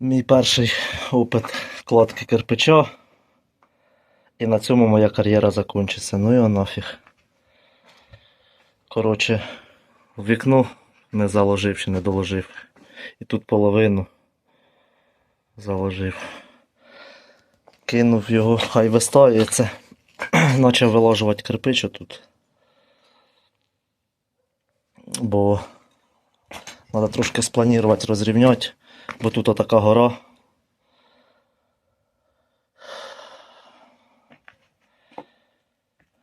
Мій перший опит кладки кирпича. І на цьому моя кар'єра закінчиться. Ну його нафіг. Коротше, вікно не заложив чи не доложив. І тут половину заложив. Кинув його, хай вистаюється. Почав виложувати кирпич тут. Бо треба трошки спланувати, розрівняти, бо тут така гора.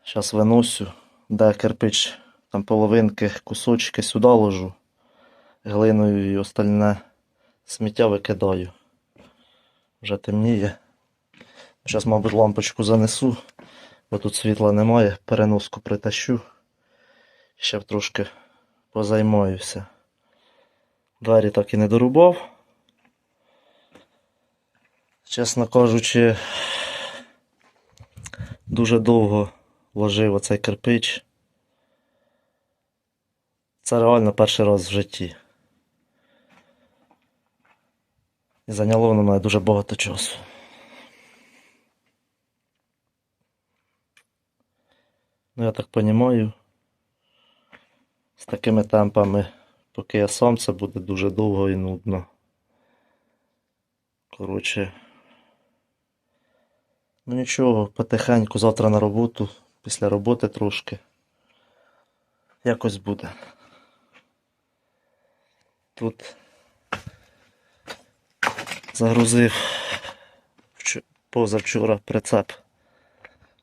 Зараз виносю, де кирпич, там половинки, кусочки сюди ложу, глиною і остальне сміття викидаю. Вже темніє. Зараз, мабуть, лампочку занесу, бо тут світла немає, переноску притащу. Ще трошки позаймаюся. Двері так і не дорубав. Чесно кажучи, дуже довго вложив оцей кирпич. Це реально перший раз в житті. І зайняло воно мене дуже багато часу. Ну, я так розумію, з такими темпами, поки я сам, це буде дуже довго і нудно. Коротше. Ну нічого, потихеньку завтра на роботу, після роботи трошки. Якось буде. Тут загрузив позавчора прицеп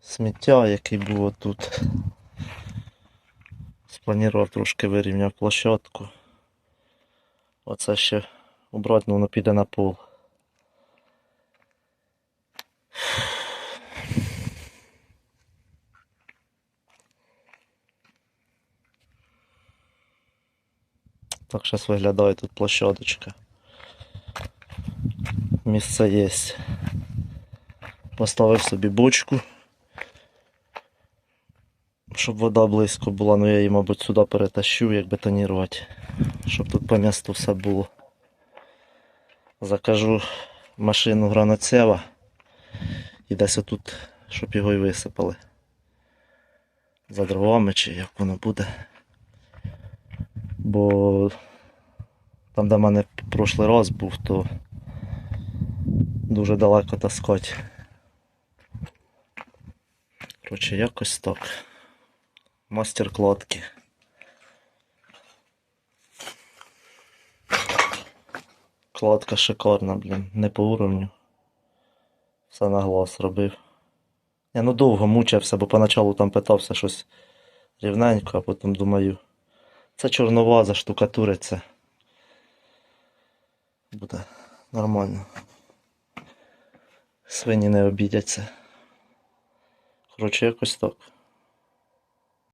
сміття, який був тут. Спланував трошки вирівняв площадку. Оце ще убрати, ну воно піде на пол. Так зараз виглядає тут площадочка. Місце є. Поставив собі бочку. Щоб вода близько була, ну я її, мабуть, сюди перетащу, як бетонірувати. Щоб тут по місту все було. Закажу машину граноцева і десь отут, щоб його і висипали. За дровами чи як воно буде. Бо там, де в мене прошлий раз був, то дуже далеко таскати. Коротше, якось так. Мастер кладки. Кладка шикарна, блін, не по уровню. Все на глаз робив. Я ну довго мучився, бо поначалу там питався щось рівненько, а потім думаю, це чорноваза штукатуриться. Буде нормально. Свині не обідяться. Коротше, якось так.